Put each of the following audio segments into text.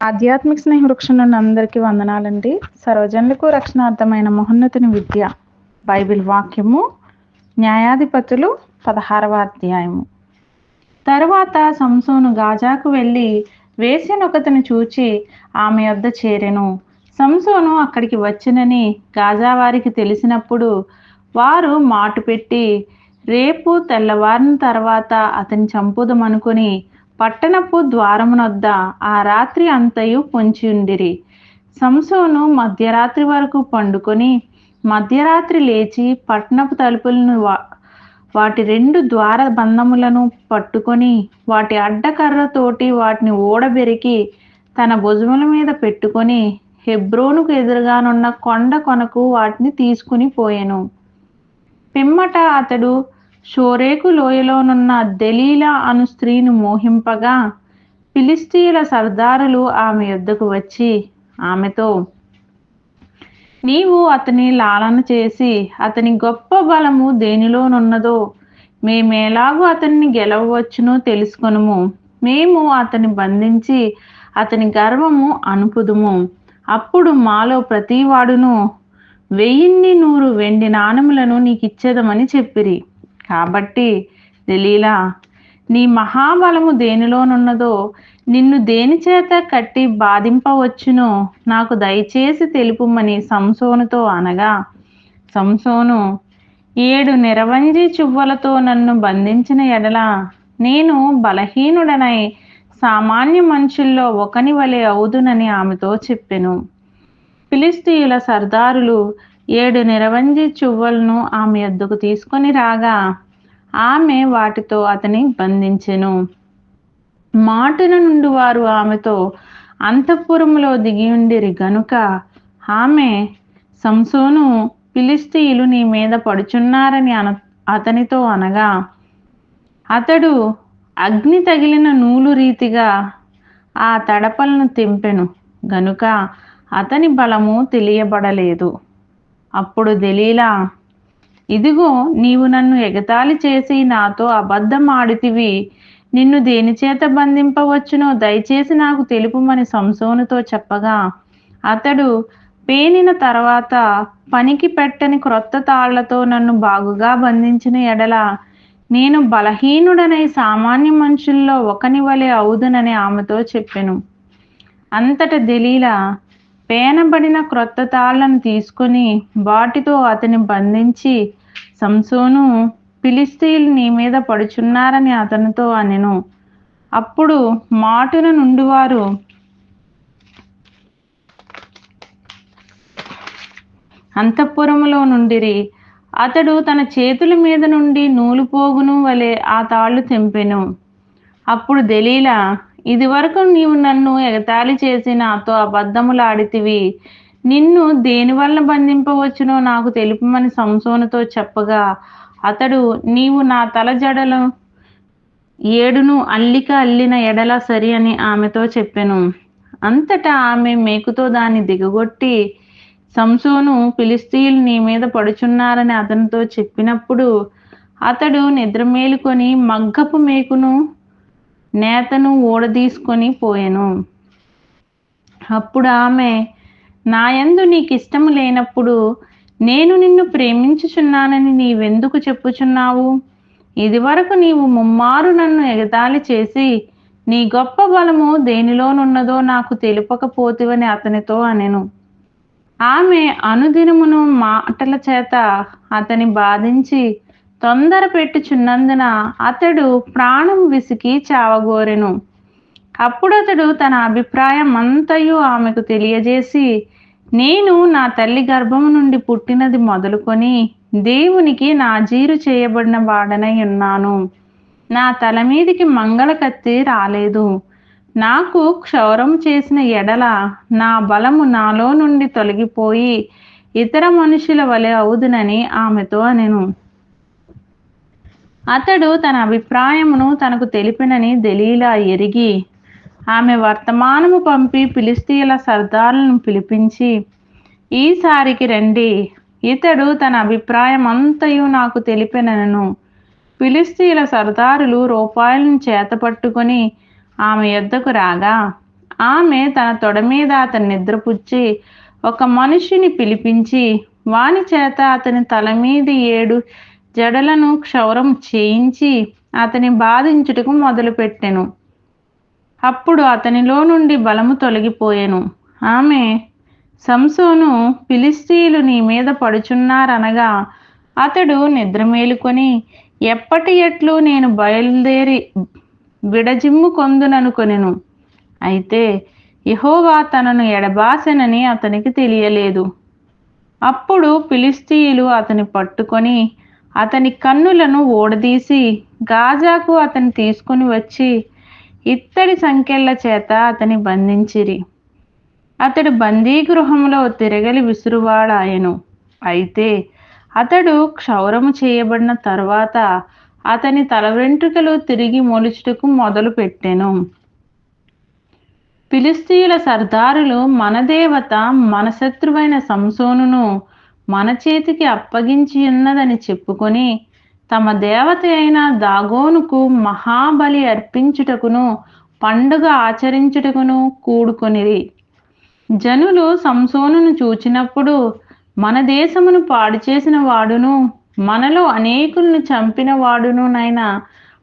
ఆధ్యాత్మిక స్నేహ వృక్షం నుండి అందరికీ వందనాలండి. సర్వజనులకు రక్షణార్థమైన మహోన్నతుని విద్య బైబిల్ వాక్యము న్యాయాధిపతులు పదహారవ అధ్యాయము. తరువాత సంసోను గాజాకు వెళ్ళి వేశ్యనొకతిని చూచి ఆమె వద్ద చేరెను. సంసోను అక్కడికి వచ్చినని గాజా వారికి తెలిసినప్పుడు వారు మాటు పెట్టి రేపు తెల్లవారిన తర్వాత అతని చంపుదమనుకుని పట్టణపు ద్వారమునొద్ద ఆ రాత్రి అంతయు పొంచి ఉండిరి సంసోను మధ్యరాత్రి వరకు పండుకొని మధ్యరాత్రి లేచి పట్టణపు తలుపులను వా- వాటి రెండు ద్వార బంధములను పట్టుకొని వాటి అడ్డకర్రతోటి వాటిని ఓడబెరికి తన భుజముల మీద పెట్టుకొని హెబ్రోనుకు ఎదురుగానున్న కొండ కొనకు వాటిని తీసుకుని పోయెను. పిమ్మట అతడు షోరేకు లోయలోనున్న దెలీలా అను స్త్రీని మోహింపగా ఫిలిస్తీయుల సర్దారులు ఆమె యొద్దకు వచ్చి ఆమెతో నీవు అతని లాలన చేసి అతని గొప్ప బలము దేనిలోనున్నదో మేమేలాగూ అతన్ని గెలవవచ్చునో తెలుసుకొనుము. మేము అతని బంధించి అతని గర్వము అనుపుదుము. అప్పుడు మాలో ప్రతివాడును వెయ్యిన్ని నూరు వెండి నాణములను నీకు ఇచ్చేదమని చెప్పిరి. కాబట్టి దలీలా నీ మహాబలము దేనిలోనున్నదో నిన్ను దేని చేత కట్టి బాధింపవచ్చునో నాకు దయచేసి తెలుపుమని సంసోనుతో అనగా సంసోను ఏడు నిరవంజి చువ్వలతో నన్ను బంధించిన ఎడల నేను బలహీనుడనై సామాన్య మనుషుల్లో ఒకని వలె అవుదునని ఆమెతో చెప్పెను. ఫిలిస్తీయుల సర్దారులు ఏడు నిరవంజి చువ్వలను ఆమె యొద్దకు తీసుకొని రాగా ఆమె వాటితో అతని బంధించెను. మాటున నుండి వారు ఆమెతో అంతఃపురంలో దిగి ఉండిరి గనుక ఆమె సంసోను పిలిస్తీయులు నీ మీద పడుచున్నారని అన అతనితో అనగా అతడు అగ్ని తగిలిన నూలు రీతిగా ఆ తడపలను తెంపెను. గనుక అతని బలము తెలియబడలేదు. అప్పుడు దెలీలా ఇదిగో నీవు నన్ను ఎగతాళి చేసి నాతో అబద్ధం ఆడితివి. నిన్ను దేనిచేత బంధింపవచ్చునో దయచేసి నాకు తెలుపుమని సంసోనుతో చెప్పగా అతడు పేనిన తర్వాత పనికి పెట్టని క్రొత్త తాళ్ళతో నన్ను బాగుగా బంధించిన ఎడల నేను బలహీనుడనై సామాన్య మనుషుల్లో ఒకని వలె అవుదునని ఆమెతో చెప్పెను. అంతట దెలీలా పేనబడిన క్రొత్త తాళ్ళను తీసుకొని వాటితో అతని బంధించి సంసోను ఫిలిస్తీయులు నీ మీద పడుచున్నారని అతనితో అనెను. అప్పుడు మాటున నుండి వారు అంతఃపురములో నుండిరి. అతడు తన చేతుల మీద నుండి నూలు పోగును వలె ఆ తాళ్ళు తెంపెను. అప్పుడు దెలీలా ఇది వరకు నీవు నన్ను ఎగతాళి చేసి నాతో అబద్ధములాడితివి. నిన్ను దేనివల్ల బంధింపవచ్చునో నాకు తెలుపమని సంసోనతో చెప్పగా అతడు నీవు నా తల జడలు ఏడును అల్లిక అల్లిన ఎడల సరి అని ఆమెతో చెప్పెను. అంతటా ఆమె మేకుతో దాన్ని దిగగొట్టి సంసోను ఫిలిస్తీయులు నీ మీద పడుచున్నారని అతనితో చెప్పినప్పుడు అతడు నిద్ర మేలుకొని మగ్గపు మేకును నేతను ఊడదీసుకొని పోయెను. అప్పుడు ఆమె నాయందు నీకు ఇష్టము లేనప్పుడు నేను నిన్ను ప్రేమించుచున్నానని నీవెందుకు చెప్పుచున్నావు? ఇదివరకు నీవు ముమ్మారు నన్ను ఎగతాళి చేసి నీ గొప్ప బలము దేనిలోనున్నదో నాకు తెలుపకపోతివని అతనితో అనెను. ఆమె అనుదినమును మాటల చేత అతని బాధించి తొందర పెట్టుచున్నందున అతడు ప్రాణం విసికి చావగోరెను. అప్పుడు అతడు తన అభిప్రాయం అంతయు ఆమెకు తెలియజేసి నేను నా తల్లి గర్భము నుండి పుట్టినది మొదలుకొని దేవునికి నాజీరు చేయబడిన వాడనై ఉన్నాను. నా తల మీదికి మంగళ కత్తి రాలేదు. నాకు క్షౌరం చేసిన ఎడల నా బలము నాలో నుండి తొలగిపోయి ఇతర మనుషుల వలె అవుదునని ఆమెతో అనెను. అతడు తన అభిప్రాయమును తనకు తెలిపినని దలీలా ఎరిగి ఆమె వర్తమానము పంపి పిలిస్తీల సర్దారులను పిలిపించి ఈసారికి రండి ఇతడు తన అభిప్రాయం అంతయు నాకు తెలిపినను పిలిస్తీల సర్దారులు రూపాయలను చేతపట్టుకొని ఆమె యొద్దకు రాగా ఆమె తన తొడ మీద అతని నిద్రపుచ్చి ఒక మనిషిని పిలిపించి వాని చేత అతని తల మీద ఏడు జడలను క్షౌరం చేయించి అతని బాధించుటకు మొదలుపెట్టెను. అప్పుడు అతనిలో నుండి బలము తొలగిపోయెను. ఆమె సంసోను ఫిలిస్తీయులు నీ మీద పడుచున్నారనగా అతడు నిద్ర మేలుకొని ఎప్పటి ఎట్లు నేను బయలుదేరి విడజిమ్ము కొందుననుకొనెను అయితే యహోవా తనను ఎడబాసెనని అతనికి తెలియలేదు. అప్పుడు ఫిలిస్తీయులు అతని పట్టుకొని అతని కన్నులను ఓడదీసి గాజాకు అతని తీసుకుని వచ్చి ఇత్తడి సంఖ్యల చేత అతని బంధించిరి. అతడు బందీగృహంలో తిరగలి విసురువాడాయను. అయితే అతడు క్షౌరము చేయబడిన తర్వాత అతని తల వెంట్రుకలు తిరిగి మొలుచుటకు మొదలు పెట్టెను. ఫిలిస్తీయుల సర్దారులు మన దేవత మన శత్రువైన సంసోనును మన చేతికి అప్పగించి ఉన్నదని చెప్పుకొని తమ దేవత అయిన దాగోనుకు మహాబలి అర్పించుటకును పండుగ ఆచరించుటకును కూడుకొనిరి. జనులు సంసోనును చూచినప్పుడు మన దేశమును పాడు చేసిన వాడును మనలో అనేకులను చంపిన వాడునునైనా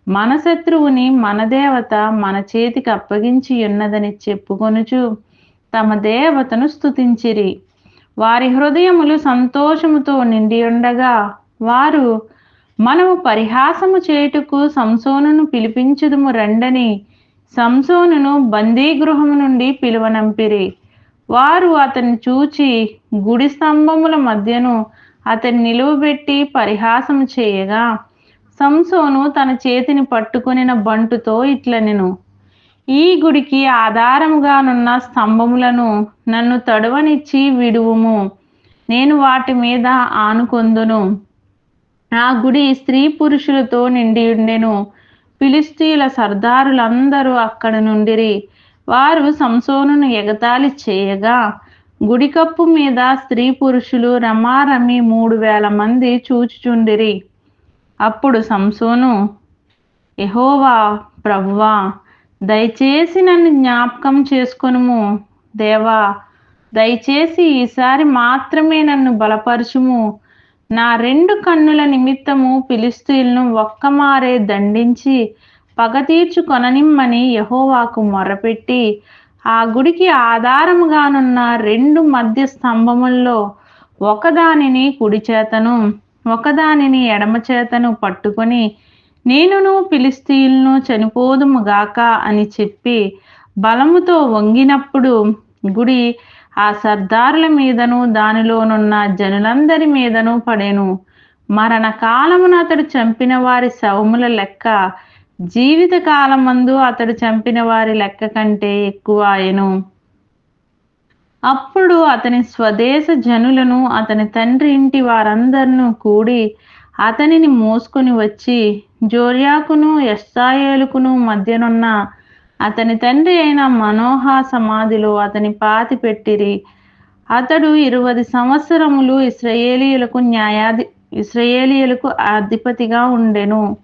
మన శత్రువుని మన దేవత మన చేతికి అప్పగించి ఉన్నదని చెప్పుకొనుచు తమ దేవతను స్తుతించిరి. వారి హృదయములు సంతోషముతో నిండి ఉండగా వారు మనము పరిహాసము చేయుటకు సంసోనును పిలిపించుదుము రండని సంసోనును బందీగృహము నుండి పిలువనంపిరి. వారు అతన్ని చూచి గుడి స్తంభముల మధ్యను అతన్ని నిలువబెట్టి పరిహాసము చేయగా సంసోను తన చేతిని పట్టుకునిన బంటుతో ఇట్లనెను ఈ గుడికి ఆధారముగానున్న స్తంభములను నన్ను తడవనిచ్చి విడువుము. నేను వాటి మీద ఆనుకొందును. ఆ గుడి స్త్రీ పురుషులతో నిండి ఉండెను. ఫిలిస్తీన్ల సర్దారులందరూ అక్కడ నుండిరి. వారు సంసోనును ఎగతాళి చేయగా గుడికప్పు మీద స్త్రీ పురుషులు రమారమి మూడు వేల మంది చూచుచుండిరి. అప్పుడు సంసోను ఎహోవా ప్రభువా దయచేసి నన్ను జ్ఞాపకం చేసుకొనుము దేవా. దయచేసి ఈసారి మాత్రమే నన్ను బలపరచుము. నా రెండు కన్నుల నిమిత్తము పిలిస్తీయులను ఒక్కమారే దండించి పగ తీర్చుకొననిమ్మని యహోవాకు మొరపెట్టి ఆ గుడికి ఆధారముగానున్న రెండు మధ్య స్తంభముల్లో ఒకదానిని కుడి చేతను ఒకదానిని ఎడమ చేతను పట్టుకొని నేనును ఫిలిస్తీయులను చనిపోదుము గాక అని చెప్పి బలముతో వంగినప్పుడు గుడి ఆ సర్దారుల మీదను దానిలోనున్న జనులందరి మీదను పడెను. మరణకాలమున అతడు చంపిన వారి శవముల లెక్క జీవిత కాలమందు అతడు చంపిన వారి లెక్క కంటే ఎక్కువ ఆయను అప్పుడు అతని స్వదేశ జనులను అతని తండ్రి ఇంటి వారందరినూ కూడి అతనిని మోసుకొని వచ్చి జోర్యాకును ఎస్సాయేలుకును మధ్యనున్న అతని తండ్రి అయిన మనోహ సమాధిలో అతని పాతి పెట్టిరి. అతడు ఇరవై సంవత్సరములు ఇస్రయేలీయులకు న్యాయాధి ఇస్రయేలీయులకు అధిపతిగా ఉండెను.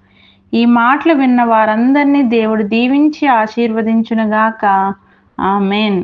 ఈ మాటలు విన్న వారందరినీ దేవుడు దీవించి ఆశీర్వదించునుగాక. ఆమెన్.